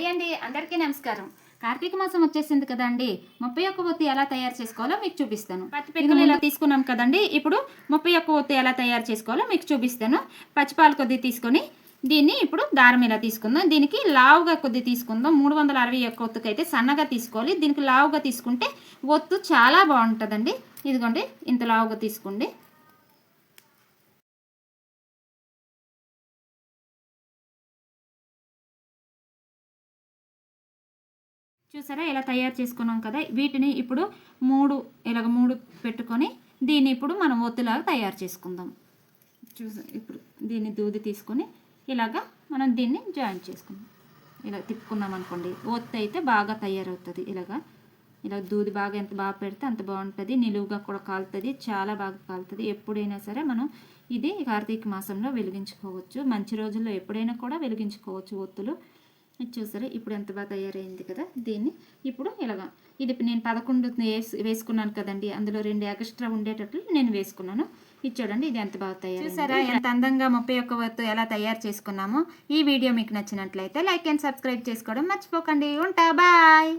Hi అండి అందరికీ నమస్కారం. కార్తీక మాసం వచ్చేసింది కదండి ముప్పై ఒక్క ఒత్తి ఎలా తయారు చేసుకోవాలో మీకు చూపిస్తాను. పత్తి పెట్టుకుని ఇలా తీసుకున్నాం కదండి ఇప్పుడు ముప్పై ఒక్క ఒత్తి ఎలా తయారు చేసుకోవాలో మీకు చూపిస్తాను. పచ్చిపాలు కొద్ది తీసుకొని దీన్ని ఇప్పుడు దారం ఇలా తీసుకుందాం. దీనికి లావుగా కొద్ది తీసుకుందాం. మూడు వందల అరవై ఒక్క ఒత్తుకు అయితే సన్నగా తీసుకోవాలి. దీనికి లావుగా తీసుకుంటే ఒత్తు చాలా బాగుంటుందండి. ఇదిగోండి ఇంత లావుగా తీసుకోండి. చూసారా? ఇలా తయారు చేసుకున్నాం కదా. వీటిని ఇప్పుడు మూడు ఇలాగ మూడు పెట్టుకొని దీన్ని ఇప్పుడు మనం ఒత్తులాగా తయారు చేసుకుందాం. చూసా ఇప్పుడు దీన్ని దూది తీసుకొని ఇలాగా మనం దీన్ని జాయిన్ చేసుకుందాం. ఇలా తిప్పుకున్నాం అనుకోండి. ఒత్తు అయితే బాగా తయారవుతుంది ఇలాగా. ఇలా దూది బాగా ఎంత బాగా పెడితే అంత బాగుంటుంది. నిలువుగా కూడా కాలుతుంది. చాలా బాగా కాలుతుంది. ఎప్పుడైనా సరే మనం ఇది కార్తీక మాసంలో వెలిగించుకోవచ్చు. మంచి రోజుల్లో ఎప్పుడైనా కూడా వెలిగించుకోవచ్చు ఒత్తులు. ఇది చూసారా? ఇప్పుడు ఎంత బాగా తయారైంది కదా? దీన్ని ఇప్పుడు ఇలాగ. ఇది నేను పదకొండు వేసి వేసుకున్నాను కదండి. అందులో రెండు ఎక్స్ట్రా ఉండేటట్లు నేను వేసుకున్నాను. ఇది చూడండి ఇది ఎంత బాగా తయారు చూసారా? ఎంత అందంగా ముప్పై ఒక్క వత్తు ఎలా తయారు చేసుకున్నామో. ఈ వీడియో మీకు నచ్చినట్లయితే లైక్ అండ్ సబ్స్క్రైబ్ చేసుకోవడం మర్చిపోకండి. ఉంటా బాయ్!